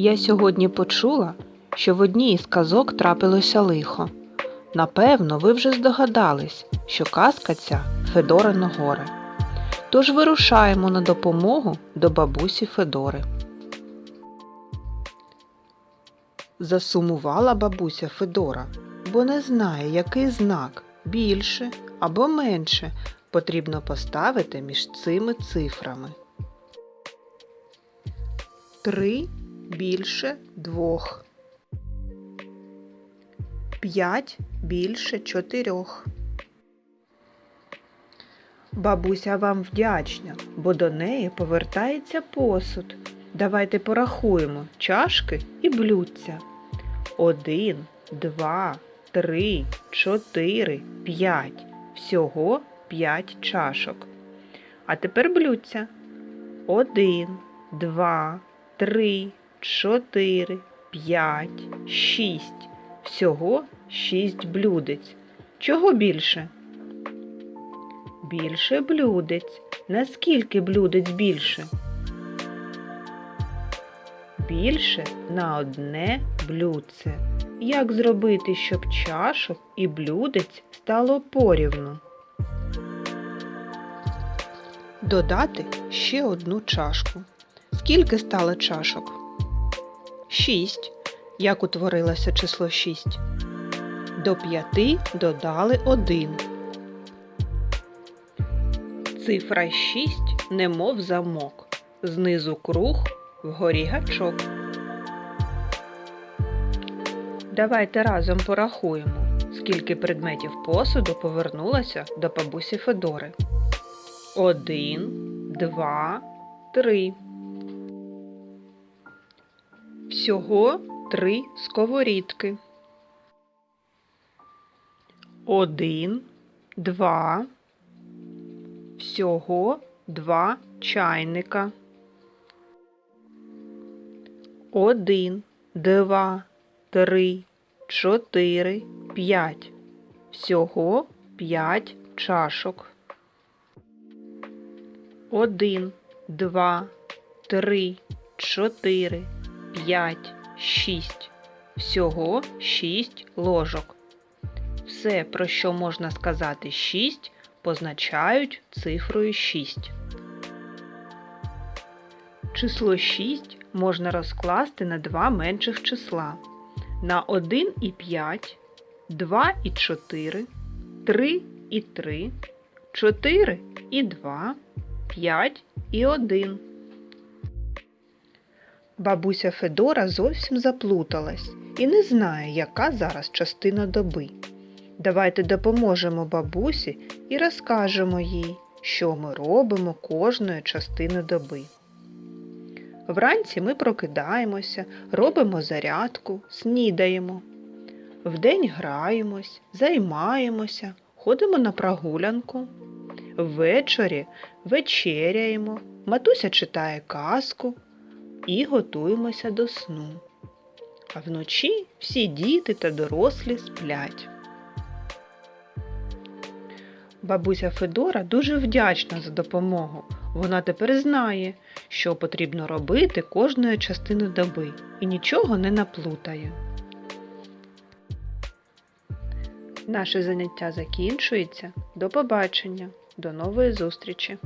Я сьогодні почула, що в одній із казок трапилося лихо. Напевно, ви вже здогадались, що казка ця Федорино горе. Тож вирушаємо на допомогу до бабусі Федори. Засумувала бабуся Федора, бо не знає, який знак більше або менше потрібно поставити між цими цифрами. Три більше двох. П'ять більше чотирьох. Бабуся вам вдячна, бо до неї повертається посуд. Давайте порахуємо чашки і блюдця. Один, два, три, чотири, п'ять. Всього п'ять чашок. А тепер блюдця. Один, два, три, чотири, п'ять, шість. Всього шість блюдець. Чого більше? Більше блюдець. Наскільки блюдець більше? Більше на одне блюдце. Як зробити, щоб чашок і блюдець стало порівну? Додати ще одну чашку. Скільки стало чашок? Шість. Як утворилося число шість? До п'яти додали один. Цифра 6 немов замок. Знизу круг, вгорі гачок. Давайте разом порахуємо, скільки предметів посуду повернулося до бабусі Федори. Один, два, три. Всього три сковорідки. Один, два. Всього два чайника. Один, два, три, чотири, п'ять. Всього п'ять чашок. Один, два, три, чотири, п'ять, шість. Всього шість ложок. Все, про що можна сказати шість, позначають цифрою 6. Число 6 можна розкласти на два менших числа. На 1 і 5, 2 і 4, 3 і 3, 4 і 2, 5 і 1. Бабуся Федора зовсім заплуталась і не знає, яка зараз частина доби. Давайте допоможемо бабусі і розкажемо їй, що ми робимо кожної частини доби. Вранці ми прокидаємося, робимо зарядку, снідаємо. Вдень граємось, займаємося, ходимо на прогулянку. Ввечері вечеряємо, матуся читає казку і готуємося до сну. А вночі всі діти та дорослі сплять. Бабуся Федора дуже вдячна за допомогу. Вона тепер знає, що потрібно робити кожної частини доби і нічого не наплутає. Наше заняття закінчується. До побачення, до нової зустрічі!